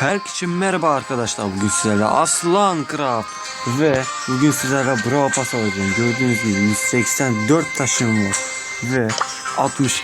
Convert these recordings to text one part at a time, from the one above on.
Herkese merhaba arkadaşlar bugün sizlerle. Aslan Craft ve bugün sizlerle Bravo Pass alacağım. Gördüğünüz gibi 184 taşım var. Ve 60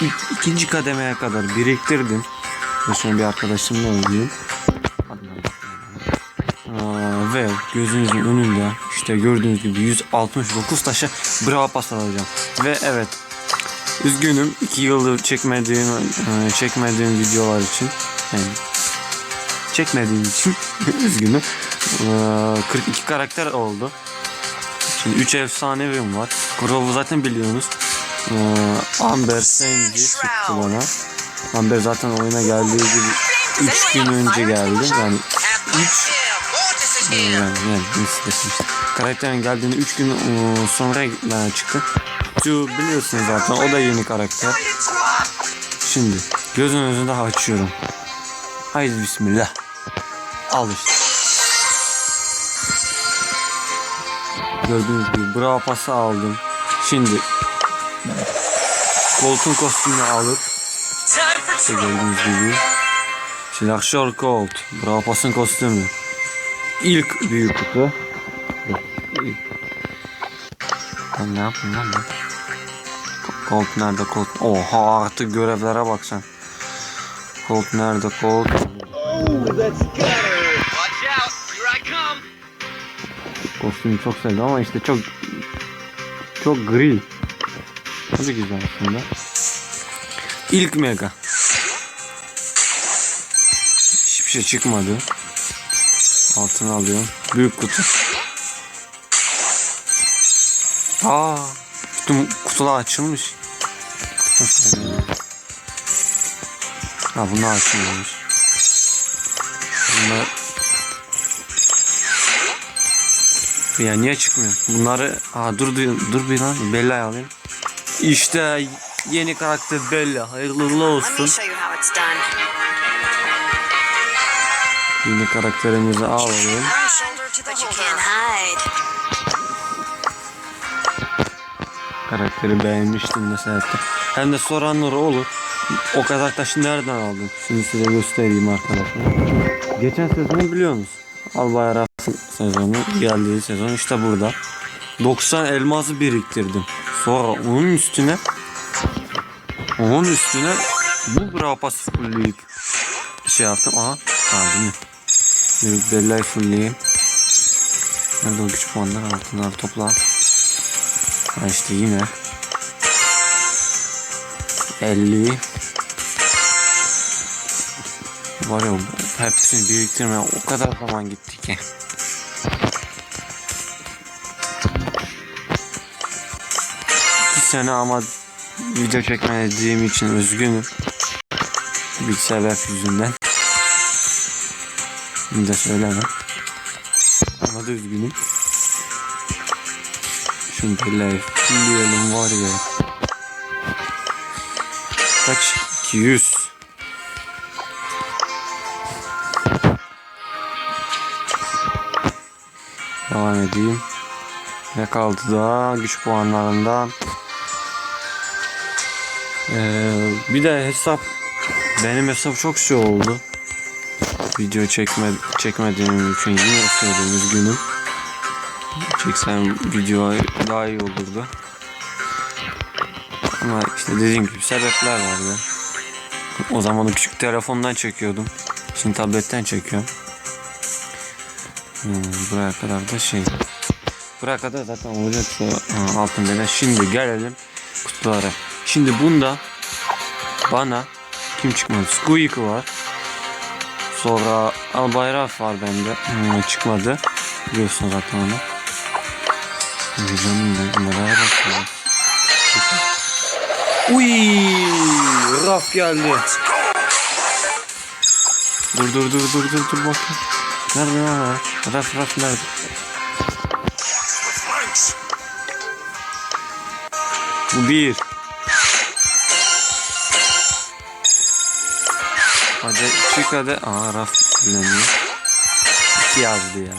ilk- ikinci kademeye kadar biriktirdim. Ve şimdi bir arkadaşımla Aa, ve gözünüzün önünde işte gördüğünüz gibi 169 taşa Bravo Pass alacağım. Ve evet üzgünüm. 2 yıldır çekmediğim e, çekmediğim videolar için. Yani çekmediğim için üzgünüm. Ee, 42 karakter oldu. Şimdi 3 efsanevim var. Crow'u zaten biliyorsunuz. Ee, Amber çıktı bana. Amber zaten oyuna geldiği gibi 3 gün önce geldi. Yani 3 yani, yani işte. Karakterin geldiğini 3 gün e, sonra bana çıktı. Şu biliyorsunuz zaten o da yeni karakter. Şimdi gözün önünde açıyorum. Haydi bismillah. Al işte. Gördüğünüz gibi bravo pası aldım. Şimdi koltuğun kostümünü alıp işte gördüğünüz gibi silahşör kolt bravo pasın kostümü ilk büyük kutu ben ne yapayım lan ben Colt nerede Colt oha artık görevlere bak sen Colt nerede Colt Watch out! Kostümü çok sevdim ama işte çok çok gri. Da güzel aslında. İlk mega. Hiçbir şey çıkmadı. Altını alıyorum. Büyük kutu. Aa, bütün kutular açılmış. Ha bunlar açılmamış. Bunlar Ya niye çıkmıyor? Bunları aa dur dur, dur bir lan Bella'yı alayım. İşte yeni karakter Bella. Hayırlı uğurlu olsun. Yeni karakterimizi alalım. Karakteri beğenmiştim mesela. Hem de soranlar olur. O kadar taşı nereden aldın? Şimdi size göstereyim arkadaşlar. Geçen sezonu biliyor musunuz? Albay Araf'ın sezonu geldiği sezon işte burada. 90 elması biriktirdim. Sonra onun üstüne onun üstüne bu brapası fullleyip şey yaptım. Aha. Mi? Büyük Bella'yı fullleyeyim. Nerede o güç puanları altınları topla. Ha işte yine 50 var ya hepsini biriktirmeye o kadar zaman gitti ki. İki sene ama video çekmediğim için üzgünüm. Bir sebep yüzünden. Bunu da söylemem. Ama da üzgünüm. Böyle diyelim var ya. Kaç? 200. edeyim. Ne kaldı da güç puanlarından. Ee, bir de hesap benim hesap çok şey oldu. Video çekme çekmediğim için yine söylüyorum üzgünüm. Çeksem video daha iyi olurdu. Ama işte dediğim gibi sebepler vardı. O zaman küçük telefondan çekiyordum. Şimdi tabletten çekiyorum. Hmm, buraya kadar da şey. Buraya kadar zaten olacak şu altın beden. Şimdi gelelim kutulara. Şimdi bunda bana kim çıkmadı? Squeak var. Sonra Albayraf var bende. Hmm, çıkmadı. Biliyorsun zaten onu. Canım ne, neler bakıyor. Uy, raf geldi. Dur dur dur dur dur dur bakayım. Nerede lan? Raf raf nerede? Bu bir. Hadi çık hadi. Aa raf bilemiyor. İki yazdı ya.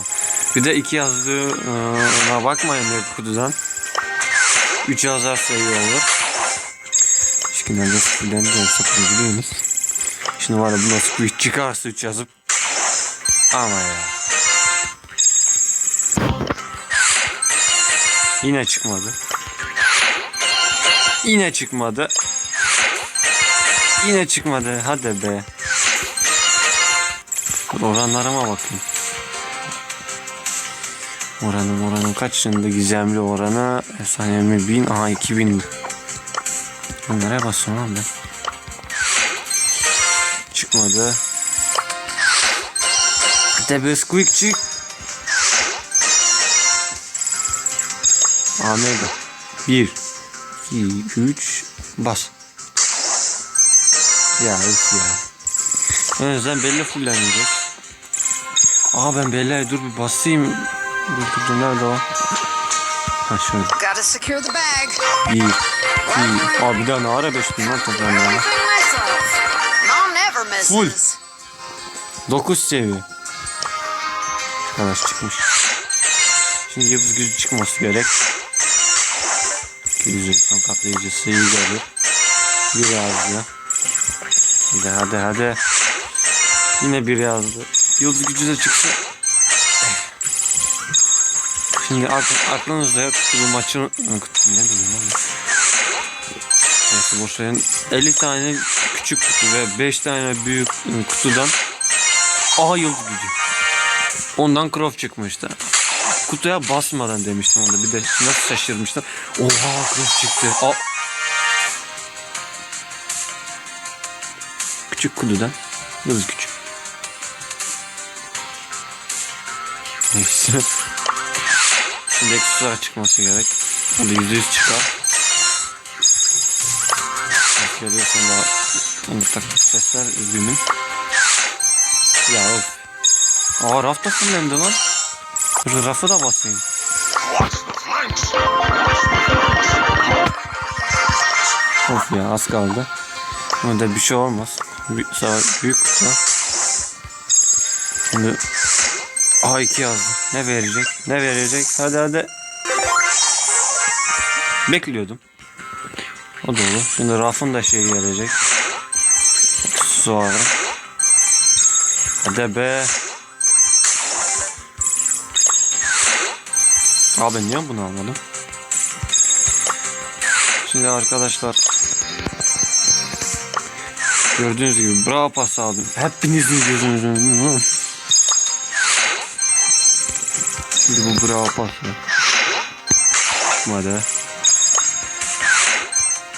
Bir de iki yazdığına bakmayın hep kutudan. Üç yazarsa iyi olur. Çünkü nerede sıfırdan da sıfır biliyorsunuz. Şimdi var ya bu nasıl bir çıkarsa üç yazıp Ama ya. Yine çıkmadı. Yine çıkmadı. Yine çıkmadı. Hadi be. Oranlarıma bakayım. Oranım oranım kaç şimdi gizemli oranı efsanevi 1000 aha 2000 Nereye basıyorum ben? Çıkmadı. The best quick çık. Omega. 1 2 3 bas. Ya üf ya. O yüzden belli fullenecek. Aa ben belli dur bir basayım. Dur dur dur nerede o? Ha şöyle. Gotta secure the bag. İki. Aa bir daha ne ara beş bin lan toplamda. Full. misses. 9 seviye. Arkadaş çıkmış. Şimdi yıldız gücü çıkması gerek. 200 son katlayıcısı iyi gelir. Bir yazdı. Hadi hadi hadi. Yine bir yazdı. Yıldız gücü de çıksın. Şimdi akl- aklınızda yok bu maçın kutu ne bileyim lan. Neyse boş verin. 50 tane küçük kutu ve 5 tane büyük kutudan Aa yıldız gücü. Ondan Croft çıkmıştı. Kutuya basmadan demiştim onda. Bir de nasıl şaşırmıştım. Oha Croft çıktı. Aa. Küçük kutudan yıldız gücü. Neyse. Ekstra çıkması gerek. O da yüzde yüz çıkar. Bak görüyorsun daha taklit sesler üzgünüm. Ya of. Aa raf da fullendi lan. Dur rafı da basayım. Of ya az kaldı. Ama da bir şey olmaz. Sağ, büyük kutu. Şimdi A2 yazdı. Ne verecek? Ne verecek? Hadi hadi. Bekliyordum. O dolu. Şimdi rafın da şeyi gelecek. Sonra. Hadi be. Abi niye bunu almadım? Şimdi arkadaşlar Gördüğünüz gibi bravo pas aldım. Hepinizin gözünüzün. Şimdi bu bravo pas. Çıkmadı.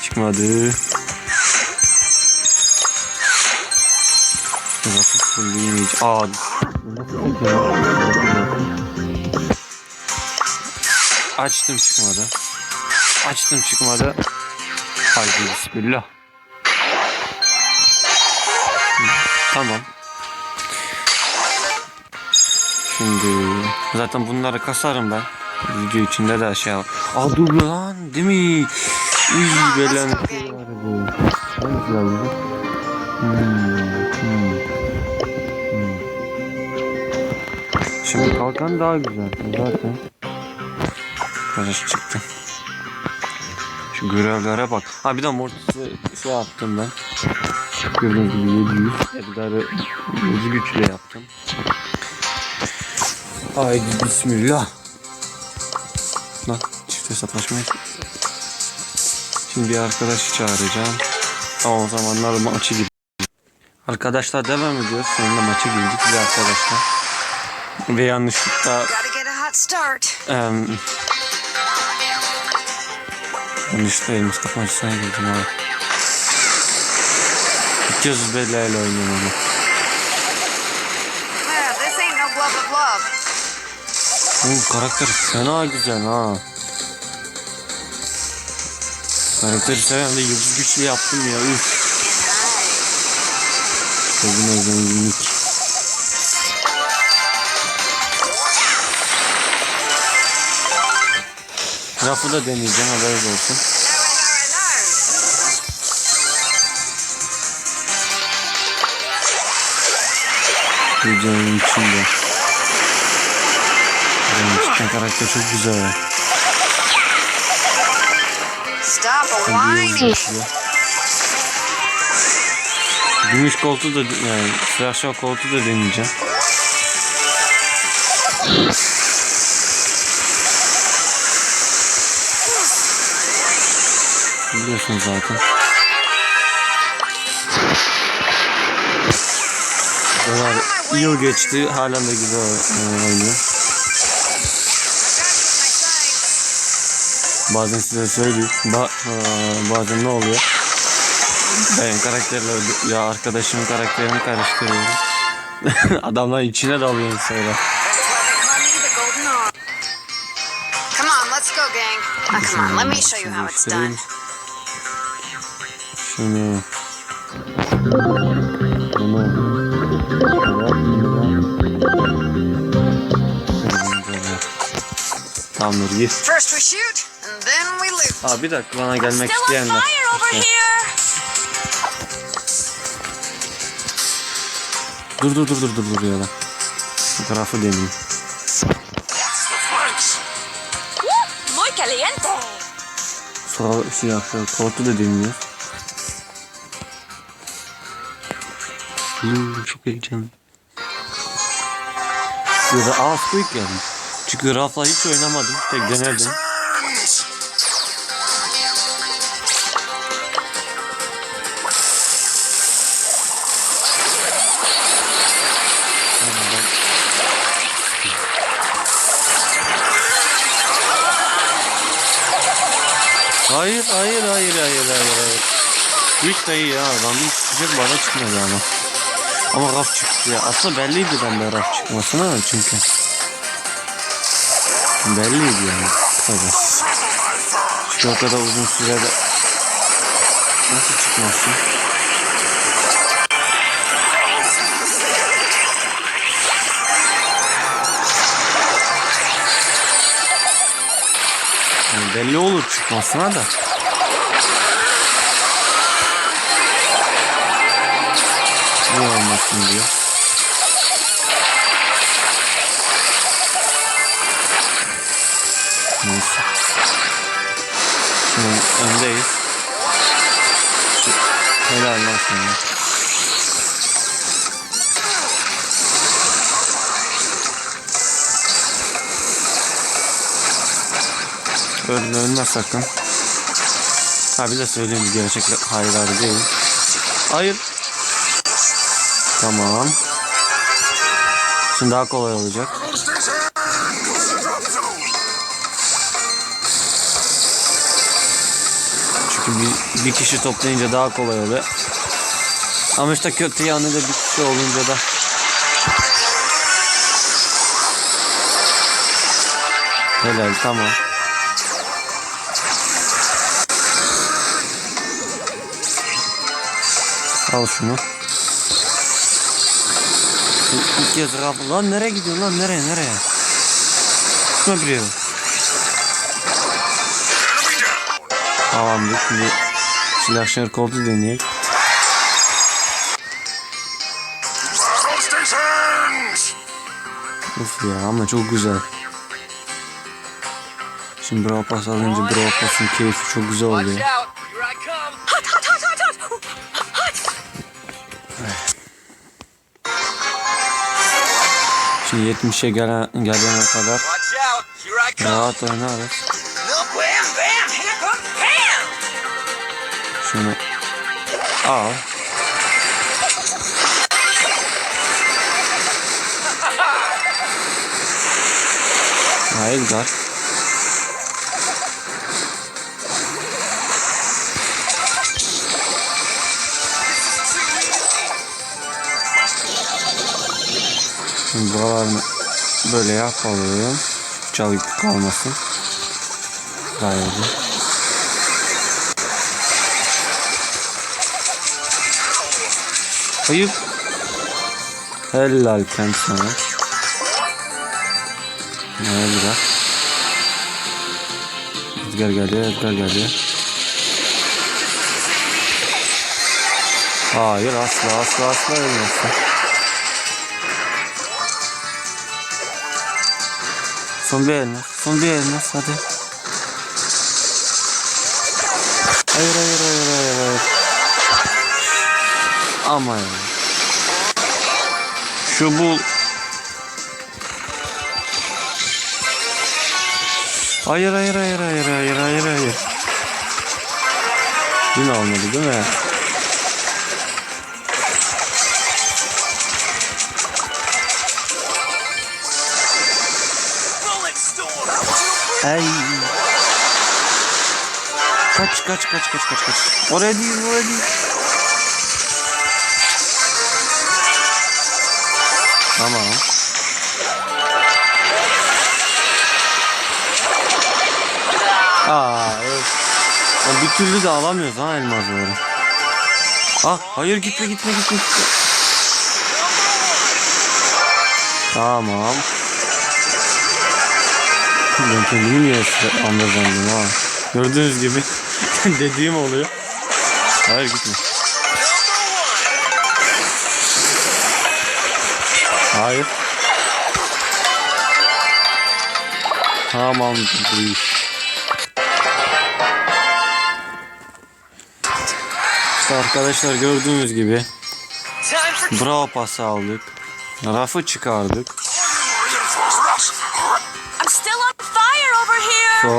Çıkmadı. Nasıl fulleyim hiç. Aa. Açtım çıkmadı. Açtım çıkmadı. Haydi bismillah. Tamam. Şimdi zaten bunları kasarım ben. Video içinde de şey yap. Aa dur lan değil mi? Uy belen şey var bu. Var hmm. Şimdi kalkan daha güzel zaten. Karış çıktı. Şu görevlere bak. Ha bir de mortisi şey yaptım ben. Gördüğünüz gibi 700. Edgar'ı 100 güçle yaptım. Haydi bismillah. Lan çift hesaplaşmaya. Şimdi bir arkadaşı çağıracağım. Ama o zamanlar maçı gibi. Arkadaşlar devam ediyoruz. Sonunda maça girdik bir arkadaşlar. Ve yanlışlıkla Gotta em, yanlışlıkla Mustafa Maçısı'na girdim abi. 200 ile oynuyorum ama. Oğlum karakter fena güzel ha. Karakteri seven de yıldız güçlü yaptım ya. Üf. Bugün zenginlik. Rafı da deneyeceğim haberiniz olsun. Videonun içinde. Benim çıkan karakter çok güzel. Gümüş koltuğu da yani silahşal koltuğu da deneyeceğim. Biliyorsun zaten. Dolar yıl geçti halen de güzel e, oynuyor. Bazen size söyleyeyim. Ba e, bazen ne oluyor? Ben karakterle ya arkadaşımın karakterini karıştırıyorum. Adamlar içine dalıyor Arm. Come on, let's go, gang. Ah, come on, let me show you how it's done. Şunu. Bunu. Tamamdır gir. First we shoot, and then we loot. Aa bir dakika bana gelmek Still on isteyenler. fire over İşte. here. Dur dur dur dur dur dur ya tarafı deneyeyim. Uh, muy caliente. Sonra şey. Kortu da deniyor. Hmm, çok heyecanlı. Da aa Squeak geldi. Çünkü Raf'la hiç oynamadım. Tek. Sonradan- Hayır hayır hayır hayır hayır hayır. Hiç de iyi ya adam hiç bana çıkmadı ama. Ama raf çıktı ya. Aslında belliydi bende raf çıkmasına çünkü. Belliydi yani. Tabii. Çünkü o kadar uzun sürede nasıl çıkmazsın? Yani belli olur çıkmasına da. Olmasın diyor. Neyse. Şimdi öndeyiz. Helal lan sana. Ölme ölme sakın. Ha bir de söyleyeyim gerçekten hayır değil. Hayır. Tamam. Şimdi daha kolay olacak. Çünkü bir, bir kişi toplayınca daha kolay oluyor. Ama işte kötü yanı da bir kişi olunca da Helal tamam. Al şunu. İlk- kez raf- Lan nereye gidiyorsun lan nereye nereye? Bir yere. Tamamdır şimdi silahşar koltu deneyek. Uf ya ama çok güzel. Şimdi Brawl Pass alınca Brawl Pass'ın keyfi çok güzel oluyor. Şimdi 70'e gelen, gelene kadar rahat oynarız. Şunu al. Ha Edgar. Şimdi buralarını böyle yapalım. Çalıp kalmasın. Gayet iyi. Hayır. Helal kent sana. Ne bırak. Edgar geliyor, Edgar geliyor. Hayır asla asla asla ölmezsin. Son bir elmas. Son bir elmas hadi. Hayır hayır hayır hayır hayır. Ama ya. Şu bul. Hayır hayır hayır hayır hayır hayır hayır. Yine olmadı değil mi? Ay. Kaç kaç kaç kaç kaç kaç. Oraya değil oraya değil. Tamam. Aa evet. Bir türlü de alamıyoruz ha elmasları. Ah hayır gitme gitme gitme gitme. Tamam. Ben kendimi niye anladım ha. Gördüğünüz gibi dediğim oluyor. Hayır gitme. Hayır. Tamam bu iş. İşte arkadaşlar gördüğünüz gibi bravo pası aldık. Rafı çıkardık.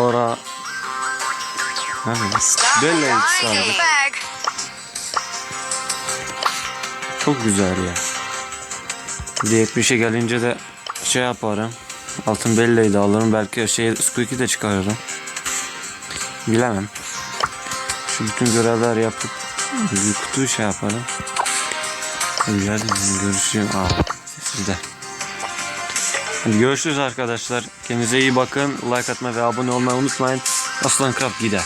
Sonra çıkardık. bag. Çok güzel ya. Bir de 70'e gelince de şey yaparım. Altın belleği de alırım. Belki şey squeaky de çıkarırım. Bilemem. Şu bütün görevler yapıp bir kutuyu şey yaparım. Hadi görüşürüz. Aa, sizde. Hadi görüşürüz arkadaşlar. Kendinize iyi bakın. Like atmayı ve abone olmayı unutmayın. Aslan Krab gider.